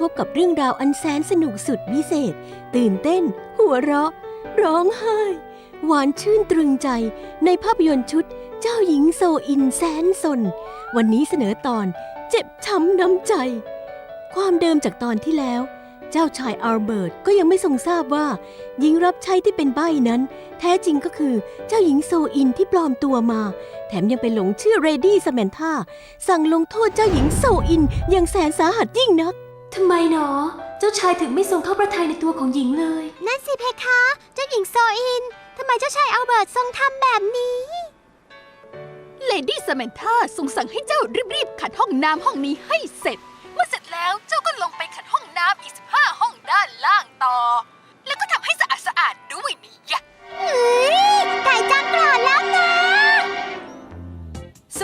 พบกับเรื่องราวอันแสนสนุกสุดวิเศษ ตื่นเต้น หัวเราะ ร้องไห้ หวานชื่นตรึงใจ ในภาพยนตร์ชุด เจ้าหญิงโซอินแสนสน วันนี้เสนอตอนเจ็บช้ำน้ำใจ ความเดิมจากตอนที่แล้ว เจ้าชายอัลเบิร์ตก็ยังไม่ทรงทราบว่า หญิงรับใช้ที่เป็นใบ้นั้น แท้จริงก็คือเจ้าหญิงโซอินที่ปลอมตัวมา แถมยังไปหลงเชื่อเรดี้สแมนธาสั่งลงโทษเจ้าหญิงโซอินอย่างแสนสาหัสยิ่งนัก ทำไมหนอ เจ้าชายถึงไม่ทรงเข้าประทัยในตัวของหญิงเลย นั่นสิเพคะ เจ้าหญิงโซอิน ทำไมเจ้าชายอัลเบิร์ตทรงทำแบบนี้ เลดี้สแมนธาทรงสั่งให้เจ้ารีบๆขัดห้องน้ำห้องนี้ให้เสร็จ เมื่อเสร็จแล้วเจ้าก็ลงไปขัดห้องน้ำอีก15ห้องด้านล่างต่อ แล้วก็ทำให้สะอาดสะอาดๆด้วยนี่ยะ เฮ้ยไก่จังโกรธแล้วนะส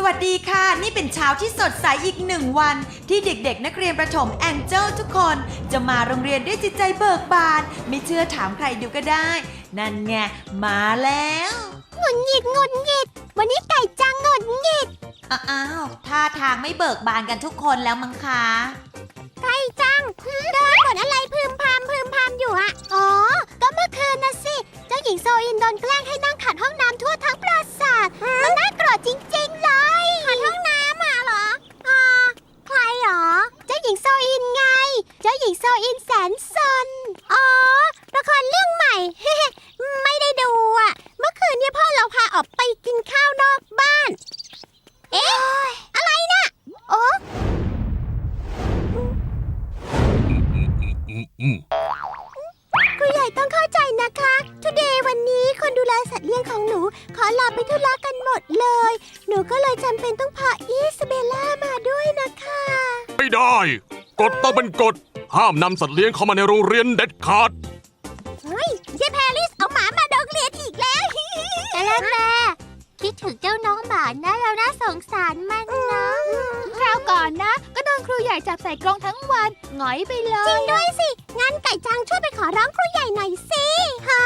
วัสดีค่ะ นี่เป็นเช้าที่สดใสอีกหนึ่งวัน ที่เด็กๆ นักเรียนประถมแองเจิลทุกคน จะมาโรงเรียนด้วยจิตใจเบิกบาน ไม่เชื่อถามใครดูก็ได้ นั่นไงมาแล้วหงุดหงิดหงุดหงิดวันนี้ไก่จังหงุดหงิดอ้าวท่าทางไม่เบิกบานกันทุกคนแล้วมั้งคะไก่จังโดนผลอะไรพึม กฎต้องเป็นกฎ ห้ามนำสัตว์เลี้ยงเข้ามาในโรงเรียนเด็ดขาด เฮ้ยเยายแพรลิสเอาหมามาโรงเรียนอีกแล้วแต่ละแม่คิดถึงเจ้าน้องหมานะเราน่าสงสารมันนะคราวก่อนนะ ก็โดนครูใหญ่จับใส่กรงทั้งวันหงอยไปเลจริย งด้วยสิ งั้นไก่จังช่วยไปขอร้องครูใหญ่หน่อยสิฮะ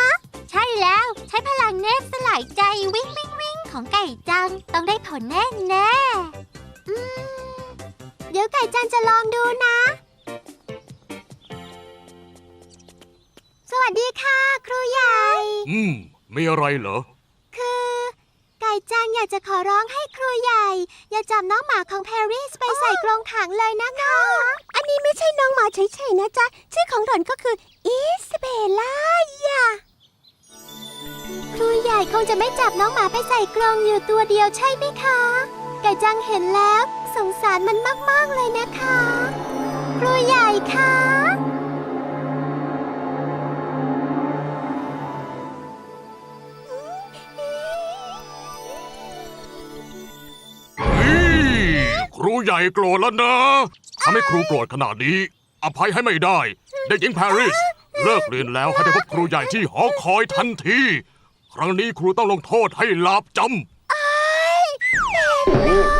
ใช่แล้วใช้พลังเนฟสลายใจวิ่งวิ่งวิ่งของไก่จัง ต้องได้ผลแน่แน่ๆอืม เดี๋ยวไก่จังจะลองดูนะ สวัสดีค่ะ ครูใหญ่ อืม มีอะไรเหรอ คือ ไก่จังอยากจะขอร้องให้ครูใหญ่ อย่าจับน้องหมาของแพรริสไปใส่กรงขังเลยนะคะ อันนี้ไม่ใช่น้องหมาเฉยๆนะจ๊ะ ชื่อของหล่อนก็คืออิสเบลล่าย่ะครูใหญ่คงจะไม่จับน้องหมาไปใส่กรงอยู่ตัวเดียวใช่ไหมคะ ไก่จังเห็นแล้ว สงสารมันมาก ๆ เลยนะคะ ครูใหญ่คะนี่ครูใหญ่โกรธแล้วนะทำให้ครูโกรธขนาดนี้ อภัยให้ไม่ได้ เด็กหญิงปาริสเลิกเรียนแล้วให้ได้พบครูใหญ่ที่หอคอยทันที ครั้งนี้ครูต้องลงโทษให้ลาบจำท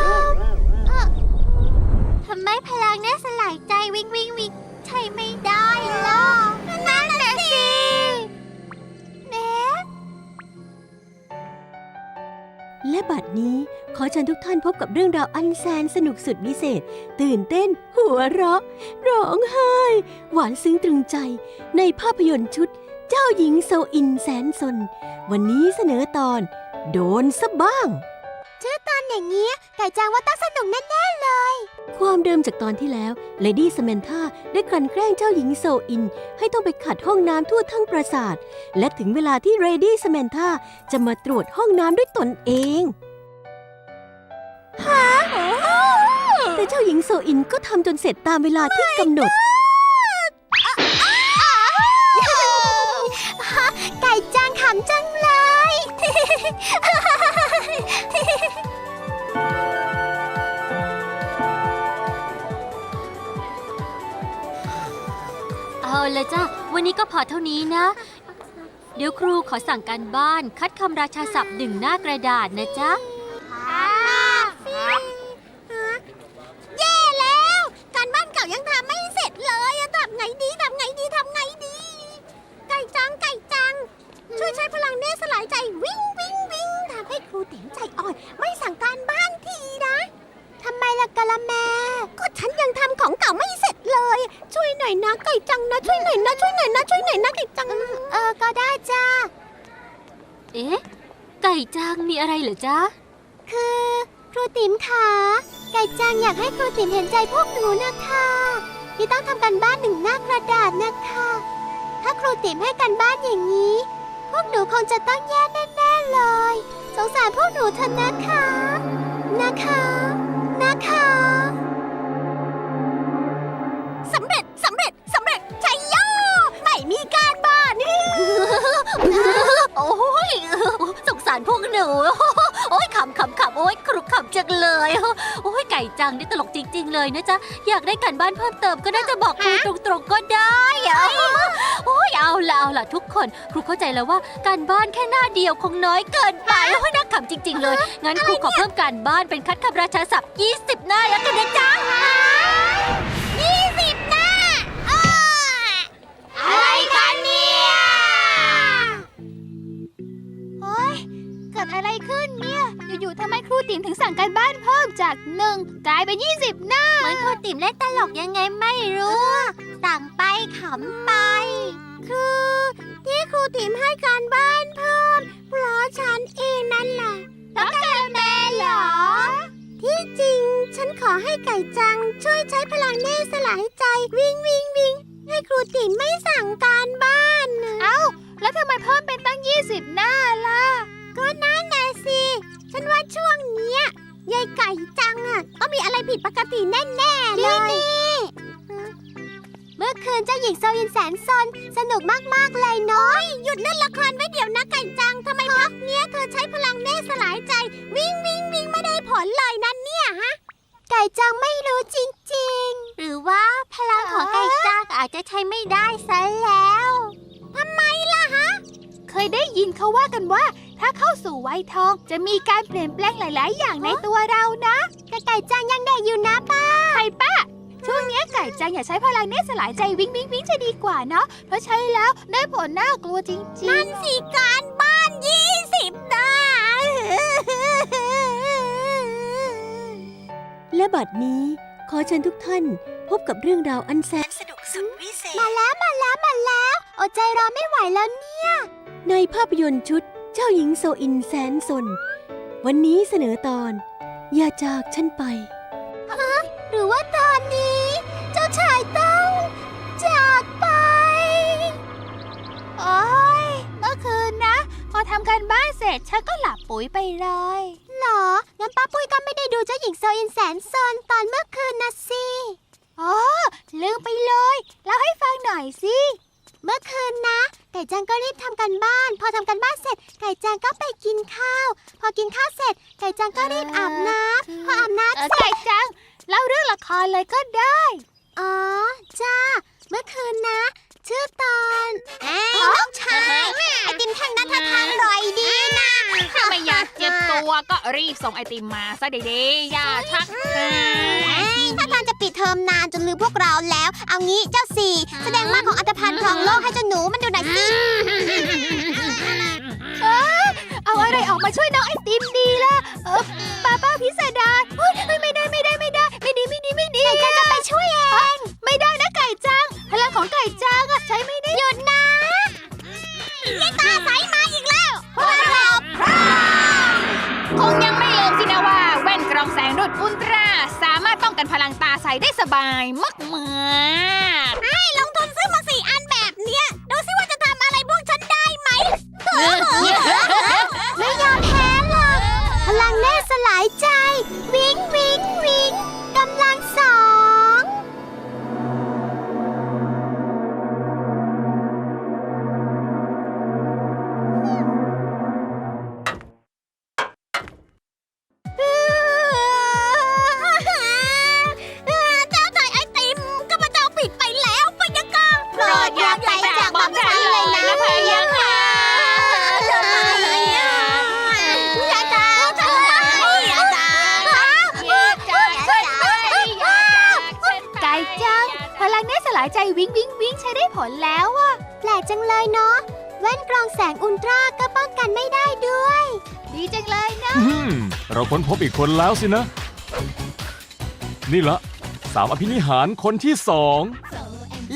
และบัดนี้ขอเชิญทุกท่านพบกับเรื่องราวอันแสนสนุกสุดวิเศษ ตื่นเต้น หัวเราะ ร้องไห้ หวานซึ้งตรึงใจ ในภาพยนตร์ชุด เจ้าหญิงโซอินแสนสน วันนี้เสนอตอน โดนซะบ้างตอนอย่างเงี้ยไก่จางว่าต้องสนุกแน่ ๆ เลย ความเดิมจากตอนที่แล้วเลดี้ส m มนธาได้กลั่นแกล้งเจ้าหญิงโซอิน ให้ต้องไปขัดห้องน้ำทั่วทั้งปราสาท และถึงเวลาที่เรดี้ส m มนธาจะมาตรวจห้องน้ำด้วยตนเองแต่เจ้าหญิงโซอินก็ทำจนเสร็จตามเวลาที่กำหนด ไก่จางขำจังเลย เละจ้ะวันนี้ก็พอเท่านี้นะ เดี๋ยวครูขอสั่งการบ้าน คัดคำราชาศัพท์หนึ่งหน้ากระดาษนะจ๊ะ แย่แล้ว การบ้านเก่ายังทำไม่เสร็จเลยอะทำไงดีทำไงดีทำไงดี ไก่จังไก่จัง ช่วยใช้พลังเนตรสลายใจวิ่งวิ่งวิ่งทำให้ครูเต็มใจอ่อน ไม่สั่งการบ้านทีนะทำไมล่ะกะละแม ก็ฉันยังทำของเก่าไม่เสร็จเลย ช่วยหน่อยนะไก่จังนะ ช่วยหน่อยนะช่วยหน่อยนะช่วยหน่อยนะไก่จัง เออก็ได้จ้า เอ๊ะ ไก่จางมีอะไรเหรอจ๊ะ คือครูติ๋มขาไก่จังอยากให้ครูติ๋มเห็นใจพวกหนูนะคะที่ต้องทำกันบ้านหนึ่งหน้ากระดาษนะคะ ถ้าครูติ๋มให้กันบ้านอย่างนี้ พวกหนูคงจะต้องแย่แน่ๆเลย สงสารพวกหนูเถอะนะคะ นะคะ นะคะ จังเลยโอ้ยไก่จังนี่ตลกจริง ๆ เลยนะจ๊ะ อยากได้การบ้านเพิ่มเติมก็น่าจะบอกครูตรงๆก็ได้อะโอ้ยเอาละเอาละทุกคน ครูเข้าใจแล้วว่าการบ้านแค่หน้าเดียวคงน้อยเกินไปโอ้ยน่าขำจริง ๆ เลย งั้นครูขอเพิ่มการบ้านเป็นคัดคำราชาศัพท์ 20 หน้าแล้วกันนะจ๊ะยี่สิบหน้าอะไรกันเนี่ย โอ้ยเกิดอะไรขึ้นเนี่ย อยู่ๆทำไมครูติ๋มถึงสั่งการบ้านเพิ่มจากหนึ่งกลายเป็น 20 หน้า เหมือนครูติ๋มเล่นตลกยังไงไม่รู้ สั่งไปขำไป คือที่ครูติ๋มให้การบ้านเพิ่ม เพราะฉันเองนั่นแหละแล้วแกแม่เหรอ ที่จริงฉันขอให้ไก่จังช่วยใช้พลังเนตรสลายใจวิ่งวิ่งวิ่งให้ครูติ๋มไม่สั่งการบ้านนะเอ้า แล้วทำไมเพิ่มเป็นตั้ง 20 หน้าล่ะ ก็นั่น คืนเจ้าหญิงโซยินแสนซนสนุกมาก ๆ เลยน้อยหยุดเล่นละครไว้เดี๋ยวนะไก่จังทำไมพักเนี้ยเธอใช้พลังเนตรสลายใจ วิ่งวิ่งวิ่งไม่ได้ผลเลยนั่นเนี่ยฮะ ไก่จังไม่รู้จริง ๆ หรือว่าพลังของไก่จังอาจจะใช้ไม่ได้ซะแล้วทำไมล่ะฮะ เคยได้ยินเขาว่ากันว่า ถ้าเข้าสู่วัยทองจะมีการเปลี่ยนแปลงหลาย ๆ อย่างในตัวเรานะแต่ไก่จังยังเด็กอยู่นะป้าใครป้า ช่วงเนี้ยไก่จังอย่าใช้พลังเนตรสลายใจวิ่งวิ่งวิ่งจะดีกว่าเนาะเพราะใช้แล้วได้ผลน่ากลัวจริงนั่นสิการบ้านยี่สิบหน้าและบัดนี้ขอเชิญทุกท่านพบกับเรื่องราวอันแสนสนุกสุดวิเศษ มาแล้วมาแล้วมาแล้วอดใจรอไม่ไหวแล้วเนี่ย ในภาพยนตร์ชุดเจ้าหญิงโซอินแสนสน วันนี้เสนอตอน อย่าจากฉันไป หรือว่าต รบ้านเสร็จฉันก็หลับปุ๋ยไปเลยหรอ งั้นป้าปุ้ยก็ไม่ได้ดูเจ้าหญิงโซอินแสนซนตอนเมื่อคืนนะสิ อ๋อ ลืมไปเลยเล่าให้ฟังหน่อยสิ เมื่อคืนนะ ไก่จังก็รีบทำกันบ้าน พอทำกันบ้านเสร็จ ไก่จังก็ไปกินข้าว พอกินข้าวเสร็จ ไก่จังก็รีบอาบน้ำพออาบน้ำเออเสร็จ ไก่จังเล่าเรื่องละครเลยก็ได้ อ๋อ จ้า เมื่อคืนนะ ชื่อตอนเอ้ยน้องชายไอติมแท่งนั้นท่าทางอร่อยดีนะถ้าไม่อยากเจ็บตัวก็รีบส่งไอติมมาซะดีๆอย่าชักช้าเอ้ยถ้าทางจะปิดเทอมนานจนลืมพวกเราแล้ว เอางี้เจ้าสี่แสดงมาของอัตภัณฑ์ครองโลกให้เจ้าหนูมันดูหน่อยสิเอาอะไรออกมาช่วยน้องไอติมดีล่ะเออป้าป้า ได้สบายมากายใจวิงวิงวิงใช้ได้ผลแล้วอะแปลกจังเลยเนาะแว่นกรองแสงอุลตร้าก็ป้องกันไม่ได้ด้วย ดีจังเลยนะ อืมเราค้นพบอีกคนแล้วสินะ นี่ละสามอภินิหารคนที่สอง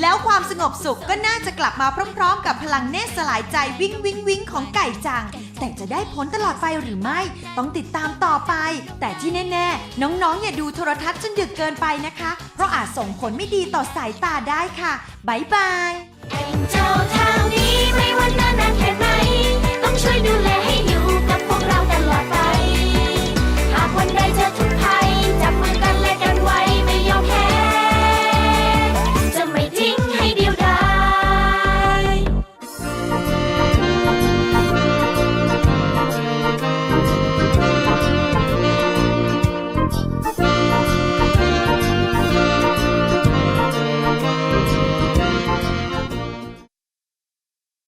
แล้วความสงบสุขก็น่าจะกลับมาพร้อมๆ กับพลังเนตรสลายใจวิ่งวิ่งวิ่งของไก่จัง แต่จะได้ผลตลอดไปหรือไม่ ต้องติดตามต่อไป แต่ที่แน่ๆ น้องๆ อย่าดูโทรทัศน์จนดึกเกินไปนะคะ เพราะอาจส่งผลไม่ดีต่อสายตาได้ค่ะบ๊ายบาย เจ้าทางนี้ไม่ว่านานแค่ไหนต้องช่วยดูแล